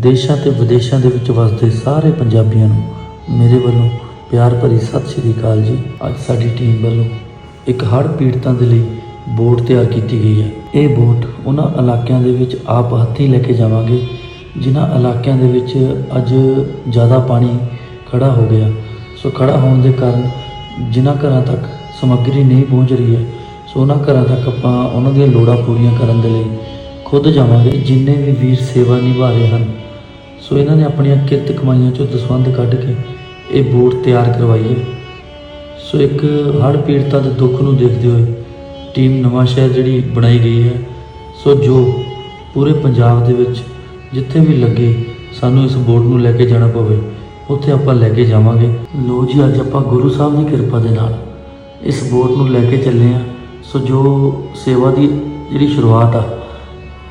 ਦੇਸ਼ਾਂ ਤੇ ਵਿਦੇਸ਼ਾਂ ਦੇ ਵਿੱਚ ਵਸਦੇ ਸਾਰੇ ਪੰਜਾਬੀਆਂ ਨੂੰ ਮੇਰੇ ਵੱਲੋਂ ਪਿਆਰ ਭਰੀ ਸਤਿ ਸ਼੍ਰੀ ਅਕਾਲ ਜੀ। ਅੱਜ ਸਾਡੀ ਟੀਮ ਵੱਲੋਂ ਇੱਕ ਹੜ੍ਹ ਪੀੜਤਾਂ ਦੇ ਲਈ ਬੋਟ ਤਿਆਰ ਕੀਤੀ ਗਈ ਹੈ। ਇਹ ਬੋਟ ਉਹਨਾਂ ਇਲਾਕਿਆਂ ਦੇ ਵਿੱਚ ਆਪ ਹੱਥੀਂ ਲੈ ਕੇ ਜਾਵਾਂਗੇ, ਜਿਨ੍ਹਾਂ ਇਲਾਕਿਆਂ ਦੇ ਵਿੱਚ ਅੱਜ ਜ਼ਿਆਦਾ ਪਾਣੀ ਖੜਾ ਹੋ ਗਿਆ। ਸੋ ਖੜਾ ਹੋਣ ਦੇ ਕਾਰਨ ਜਿਨ੍ਹਾਂ ਘਰਾਂ ਤੱਕ ਸਮੱਗਰੀ ਨਹੀਂ ਪਹੁੰਚ ਰਹੀ ਹੈ, ਸੋ ਉਹਨਾਂ ਘਰਾਂ ਤੱਕ ਆਪਾਂ ਉਹਨਾਂ ਦੀਆਂ ਲੋੜਾਂ ਪੂਰੀਆਂ ਕਰਨ ਦੇ ਲਈ ਖੁਦ ਜਾਵਾਂਗੇ। ਜਿੰਨੇ ਵੀ ਵੀਰ ਸੇਵਾ ਨਿਭਾ ਰਹੇ ਹਨ ਸੋ ਇਹਨਾਂ ਨੇ ਆਪਣੀਆਂ ਕਿਰਤ ਕਮਾਈਆਂ ਚੋਂ ਦਸਵੰਧ ਕੱਢ ਕੇ ਇਹ ਬੋਟ ਤਿਆਰ ਕਰਵਾਈ ਹੈ। ਸੋ ਇੱਕ ਹੜ੍ਹ ਪੀੜਤਾਂ ਦੇ ਦੁੱਖ ਨੂੰ ਦੇਖਦੇ ਹੋਏ ਟੀਮ ਨਵਾਂ ਸ਼ਹਿਰ ਜਿਹੜੀ ਬਣਾਈ ਗਈ ਹੈ। ਸੋ ਜੋ ਪੂਰੇ ਪੰਜਾਬ ਦੇ ਵਿੱਚ ਜਿੱਥੇ ਵੀ ਲੱਗੇ ਸਾਨੂੰ ਇਸ ਬੋਟ ਨੂੰ ਲੈ ਕੇ ਜਾਣਾ ਪਵੇ, ਉੱਥੇ ਆਪਾਂ ਲੈ ਕੇ ਜਾਵਾਂਗੇ। ਲੋ ਜੀ, ਅੱਜ ਆਪਾਂ ਗੁਰੂ ਸਾਹਿਬ ਦੀ ਕਿਰਪਾ ਦੇ ਨਾਲ ਇਸ ਬੋਟ ਨੂੰ ਲੈ ਕੇ ਚੱਲੇ ਆ ਸੋ ਜੋ ਸੇਵਾ ਦੀ ਜਿਹੜੀ ਸ਼ੁਰੂਆਤ ਆ,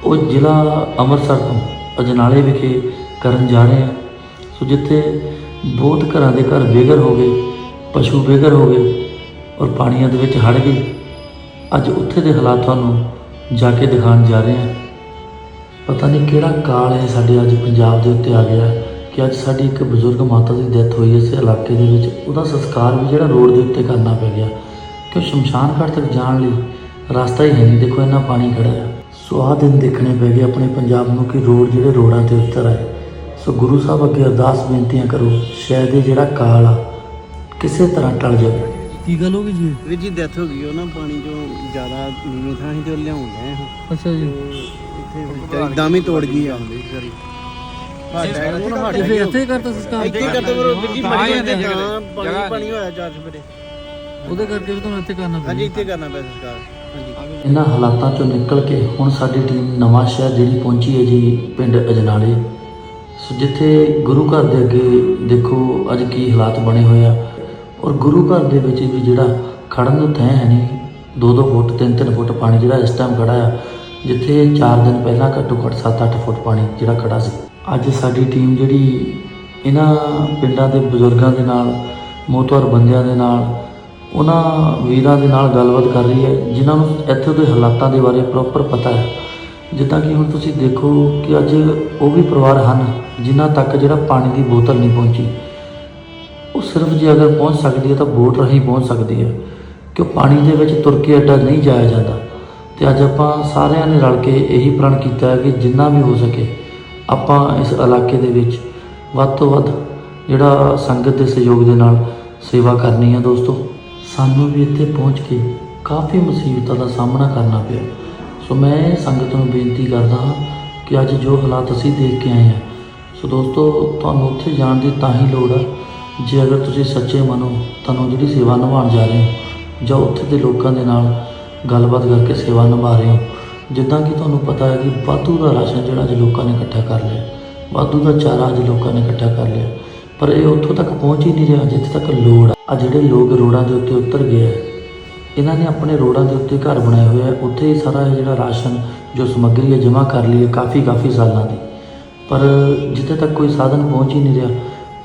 ਉਹ ਜ਼ਿਲ੍ਹਾ ਅੰਮ੍ਰਿਤਸਰ ਤੋਂ ਅਜਨਾਲੇ ਵਿਖੇ ਕਰਨ ਜਾ ਰਹੇ ਹਾਂ। ਸੋ ਜਿੱਥੇ ਬਹੁਤ ਘਰਾਂ ਦੇ ਘਰ ਬੇਘਰ ਹੋ ਗਏ, ਪਸ਼ੂ ਬੇਘਰ ਹੋ ਗਏ ਔਰ ਪਾਣੀਆਂ ਦੇ ਵਿੱਚ ਹੜ ਗਏ, ਅੱਜ ਉੱਥੇ ਦੇ ਹਾਲਾਤ ਤੁਹਾਨੂੰ ਜਾ ਕੇ ਦਿਖਾਉਣ ਜਾ ਰਹੇ ਹਾਂ। ਪਤਾ ਨਹੀਂ ਕਿਹੜਾ ਕਾਲ ਹੈ ਸਾਡੇ ਅੱਜ ਪੰਜਾਬ ਦੇ ਉੱਤੇ ਆ ਗਿਆ ਕਿ ਅੱਜ ਸਾਡੀ ਇੱਕ ਬਜ਼ੁਰਗ ਮਾਤਾ ਦੀ ਡੈਥ ਹੋਈ ਇਸ ਇਲਾਕੇ ਦੇ ਵਿੱਚ। ਉਹਦਾ ਸੰਸਕਾਰ ਵੀ ਜਿਹੜਾ ਰੋਡ ਦੇ ਉੱਤੇ ਕਰਨਾ ਪੈ ਗਿਆ। ਕਿ ਸ਼ਮਸ਼ਾਨ ਘਾਟ ਤੱਕ ਜਾਣ ਲਈ ਰਸਤਾ ਹੀ ਹੈ ਨਹੀਂ। ਦੇਖੋ ਇੰਨਾ ਪਾਣੀ ਖੜਾ ਆ ਸੋ ਆਹ ਦਿਨ ਦੇਖਣੇ ਪੈ ਗਏ ਆਪਣੇ ਪੰਜਾਬ ਨੂੰ ਕਿ ਰੋਡ ਜਿਹੜੇ ਰੋਡਾਂ ਤੇ ਉਤਰ ਆਏ। ਸੋ ਗੁਰੂ ਸਾਹਿਬ ਅੱਗੇ ਅਰਦਾਸ ਬੇਨਤੀਆਂ ਕਰੋ ਸ਼ਾਇਦ ਇਹ ਜਿਹੜਾ ਕਾਲ ਆ ਕਿਸੇ ਤਰ੍ਹਾਂ ਟਲ ਜਾਵੇ। ਕੀ ਗੱਲ ਹੋ ਗਈ ਜੀ? ਵੀਰ ਜੀ ਡੈਥ ਹੋ ਗਈ ਉਹ ਨਾ ਪਾਣੀ ਚੋਂ ਜ਼ਿਆਦਾ ਨੀਵੀਂ ਥਾਂ ਸੀ ਤੇ ਲਿਆਉਂਦੇ ਆ ਅੱਛਾ ਜੀ। ਇੱਥੇ ਇਦਾਂ ਹੀ ਤੋੜ ਗਈ ਆ। ਸਾਰੀ ਤੇ ਫਿਰ ਇੱਥੇ ਕਰਤਾ ਸੰਸਕਾਰ। ਇੱਥੇ ਹੀ ਕਰਦੇ ਬਰੋ ਵੀਰ ਜੀ ਪਾਣੀ ਹੀ ਇੱਥੇ ਹਾਂ ਜਗ੍ਹਾ ਪਾਣੀ ਪਾਣੀ ਹੋਇਆ ਚਾਰ ਸਵੇਰੇ ਉਹਦੇ ਕਰਕੇ ਵੀ ਤੁਹਾਨੂੰ ਇੱਥੇ ਕਰਨਾ ਹਾਂਜੀ ਪਿਆ ਇੱਥੇ ਕਰਨਾ ਪਿਆ ਸੰਸਕਾਰ। ਹਾਂਜੀ। ਇਹਨਾਂ ਹਾਲਾਤਾਂ ਚੋਂ ਨਿਕਲ ਕੇ ਹੁਣ ਸਾਡੀ ਟੀਮ ਨਵਾਂ ਸ਼ਹਿਰ ਜਿਹੜੀ ਪਹੁੰਚੀ ਹੈ ਜੀ ਪਿੰਡ ਅਜਨਾਲੇ ਸੋ ਜਿੱਥੇ ਗੁਰੂ ਘਰ ਦੇ ਅੱਗੇ ਦੇਖੋ ਅੱਜ ਕੀ ਹਾਲਾਤ ਬਣੇ ਹੋਏ ਆ, ਔਰ ਗੁਰੂ ਘਰ ਦੇ ਵਿੱਚ ਵੀ ਜਿਹੜਾ ਖੜਨ ਨੂੰ ਥੈਂ ਹੈ ਨਹੀਂ 2-2 ਫੁੱਟ 3-3 ਫੁੱਟ ਪਾਣੀ ਜਿਹੜਾ ਇਸ ਟਾਈਮ ਖੜਾ ਆ, ਜਿੱਥੇ 4 ਦਿਨ ਪਹਿਲਾਂ ਘੱਟੋ ਘੱਟ 7-8 ਫੁੱਟ ਪਾਣੀ ਜਿਹੜਾ ਖੜਾ ਸੀ। ਅੱਜ ਸਾਡੀ ਟੀਮ ਜਿਹੜੀ ਇਹਨਾਂ ਪਿੰਡਾਂ ਦੇ ਬਜ਼ੁਰਗਾਂ ਦੇ ਨਾਲ ਮੋਤਵਰ ਬੰਦਿਆਂ ਦੇ ਨਾਲ, ਉਹਨਾਂ ਵੀਰਾਂ ਦੇ ਨਾਲ ਗੱਲਬਾਤ ਕਰ ਰਹੀ ਹੈ, ਜਿਨ੍ਹਾਂ ਨੂੰ ਇੱਥੇ ਦੇ ਹਾਲਾਤਾਂ ਦੇ ਬਾਰੇ ਪ੍ਰੋਪਰ ਪਤਾ ਹੈ। ਜਿੱਦਾਂ ਕਿ ਹੁਣ ਤੁਸੀਂ ਦੇਖੋ ਕਿ ਅੱਜ ਉਹ ਵੀ ਪਰਿਵਾਰ ਹਨ ਜਿਨ੍ਹਾਂ ਤੱਕ ਜਿਹੜਾ ਪਾਣੀ ਦੀ ਬੋਤਲ ਨਹੀਂ ਪਹੁੰਚੀ। ਉਹ ਸਿਰਫ ਜੇ ਅਗਰ ਪਹੁੰਚ ਸਕਦੀ ਹੈ ਤਾਂ ਬੋਟ ਰਾਹੀਂ ਪਹੁੰਚ ਸਕਦੀ ਹੈ ਕਿ ਪਾਣੀ ਦੇ ਵਿੱਚ ਤੁਰ ਕੇ ਅੱਡਾ ਨਹੀਂ ਜਾਇਆ ਜਾਂਦਾ। ਤੇ ਅੱਜ ਆਪਾਂ ਸਾਰਿਆਂ ਨੇ ਰਲ ਕੇ ਇਹੀ ਪ੍ਰਣ ਕੀਤਾ ਹੈ ਕਿ ਜਿੰਨਾ ਵੀ ਹੋ ਸਕੇ ਆਪਾਂ ਇਸ ਇਲਾਕੇ ਦੇ ਵਿੱਚ ਵੱਧ ਤੋਂ ਵੱਧ ਜਿਹੜਾ ਸੰਗਤ ਦੇ ਸਹਿਯੋਗ ਦੇ ਨਾਲ ਸੇਵਾ ਕਰਨੀ ਹੈ ਦੋਸਤੋ। ਸਾਨੂੰ ਵੀ ਇੱਥੇ ਪਹੁੰਚ ਕੇ ਕਾਫੀ ਮੁਸੀਬਤਾਂ ਦਾ ਸਾਹਮਣਾ ਕਰਨਾ ਪਿਆ। ਸੋ ਮੈਂ ਸੰਗਤ ਨੂੰ ਬੇਨਤੀ ਕਰਦਾ ਹਾਂ ਕਿ ਅੱਜ ਜੋ ਹਾਲਾਤ ਅਸੀਂ ਦੇਖ ਕੇ ਆਏ ਹਾਂ, ਸੋ ਦੋਸਤੋ, ਤੁਹਾਨੂੰ ਉੱਥੇ ਜਾਣ ਦੀ ਤਾਂ ਹੀ ਲੋੜ ਹੈ। ਜੇ ਅਗਰ ਤੁਸੀਂ ਸੱਚੇ ਮਨੋ ਤੁਹਾਨੂੰ ਜਿਹੜੀ ਸੇਵਾ ਨਿਭਾਉਣ ਜਾ ਰਹੇ ਹੋ, ਜਾਂ ਉੱਥੇ ਦੇ ਲੋਕਾਂ ਦੇ ਨਾਲ ਗੱਲਬਾਤ ਕਰਕੇ ਸੇਵਾ ਨਿਭਾ ਰਹੇ ਹੋ, ਜਿੱਦਾਂ ਕਿ ਤੁਹਾਨੂੰ ਪਤਾ ਹੈ ਕਿ ਵਾਧੂ ਦਾ ਰਾਸ਼ਨ ਜਿਹੜਾ ਅੱਜ ਲੋਕਾਂ ਨੇ ਇਕੱਠਾ ਕਰ ਲਿਆ, ਵਾਧੂ ਦਾ ਚਾਰਾ ਅੱਜ ਲੋਕਾਂ ਨੇ ਇਕੱਠਾ ਕਰ ਲਿਆ, ਪਰ ਇਹ ਉੱਥੋਂ ਤੱਕ ਪਹੁੰਚ ਹੀ ਨਹੀਂ ਰਿਹਾ ਜਿੱਥੇ ਤੱਕ ਲੋੜ ਆ ਜਿਹੜੇ ਲੋਕ ਰੋਡਾਂ ਦੇ ਉੱਤੇ ਉਤਰ ਗਏ ਆ ਇਹਨਾਂ ਨੇ ਆਪਣੇ ਰੋਡਾਂ ਦੇ ਉੱਤੇ ਘਰ ਬਣਾਏ ਹੋਏ ਆ। ਉੱਥੇ ਸਾਰਾ ਜਿਹੜਾ ਰਾਸ਼ਨ ਜੋ ਸਮੱਗਰੀ ਹੈ ਜਮ੍ਹਾਂ ਕਰ ਲਈ ਹੈ ਕਾਫੀ ਕਾਫੀ ਸਾਲਾਂ ਦੀ। ਪਰ ਜਿੱਥੇ ਤੱਕ ਕੋਈ ਸਾਧਨ ਪਹੁੰਚ ਹੀ ਨਹੀਂ ਰਿਹਾ,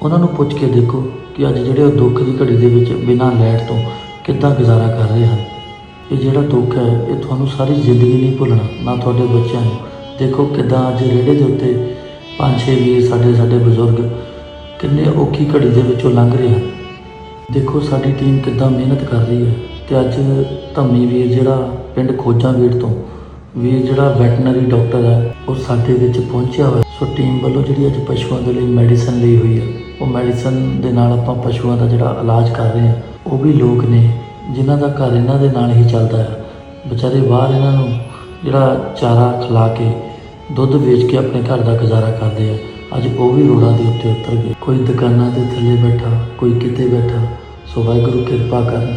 ਉਹਨਾਂ ਨੂੰ ਪੁੱਛ ਕੇ ਦੇਖੋ ਕਿ ਅੱਜ ਜਿਹੜੇ ਉਹ ਦੁੱਖ ਦੀ ਘੜੀ ਦੇ ਵਿੱਚ ਬਿਨਾਂ ਲਾਈਟ ਤੋਂ ਕਿੱਦਾਂ ਗੁਜ਼ਾਰਾ ਕਰ ਰਹੇ ਹਨ। ਇਹ ਜਿਹੜਾ ਦੁੱਖ ਹੈ, ਇਹ ਤੁਹਾਨੂੰ ਸਾਰੀ ਜ਼ਿੰਦਗੀ ਨਹੀਂ ਭੁੱਲਣਾ, ਨਾ ਤੁਹਾਡੇ ਬੱਚਿਆਂ ਨੂੰ। ਦੇਖੋ ਕਿੱਦਾਂ ਅੱਜ ਰੇੜੇ ਦੇ ਉੱਤੇ ਪੰਜ, ਛੇ ਵੀਰ ਸਾਡੇ ਸਾਡੇ ਬਜ਼ੁਰਗ ਕਿੰਨੇ ਔਖੀ ਘੜੀ ਦੇ ਵਿੱਚੋਂ ਲੰਘ ਰਹੇ ਹਨ। ਦੇਖੋ ਸਾਡੀ ਟੀਮ ਕਿੱਦਾਂ ਮਿਹਨਤ ਕਰ ਰਹੀ ਹੈ। ਤੇ ਅੱਜ ਧੰਮੀ ਵੀਰ ਜਿਹੜਾ ਪਿੰਡ ਖੋਜਾਂ ਵੀਰ ਤੋਂ, ਵੀਰ ਜਿਹੜਾ ਵੈਟਰਨਰੀ ਡਾਕਟਰ ਹੈ, ਉਹ ਸਾਡੇ ਵਿੱਚ ਪਹੁੰਚਿਆ ਹੋਇਆ। ਸੋ ਟੀਮ ਵੱਲੋਂ ਜਿਹੜੀ ਅੱਜ ਪਸ਼ੂਆਂ ਦੇ ਲਈ ਮੈਡੀਸਨ ਲਈ ਹੋਈ ਹੈ, ਉਹ ਮੈਡੀਸਨ ਦੇ ਨਾਲ ਆਪਾਂ ਪਸ਼ੂਆਂ ਦਾ ਜਿਹੜਾ ਇਲਾਜ ਕਰ ਰਹੇ ਹਾਂ, ਉਹ ਵੀ ਲੋਕ ਨੇ, ਜਿਨ੍ਹਾਂ ਦਾ ਘਰ ਇਹਨਾਂ ਦੇ ਨਾਲ ਹੀ ਚੱਲਦਾ ਹੈ। ਵਿਚਾਰੇ ਬਾਹਰ ਇਹਨਾਂ ਨੂੰ ਜਿਹੜਾ ਚਾਰਾ ਖਿਲਾ ਕੇ ਦੁੱਧ ਵੇਚ ਕੇ ਆਪਣੇ ਘਰ ਦਾ ਗੁਜ਼ਾਰਾ ਕਰਦੇ ਆ। ਅੱਜ ਉਹ ਵੀ ਰੋਡਾਂ ਦੇ ਉੱਤੇ ਉਤਰ ਗਏ। ਕੋਈ ਦੁਕਾਨਾਂ ਦੇ ਥੱਲੇ ਬੈਠਾ, ਕੋਈ ਕਿਤੇ ਬੈਠਾ, ਸੋ ਵਾਹਿਗੁਰੂ ਕਿਰਪਾ ਕਰਨ।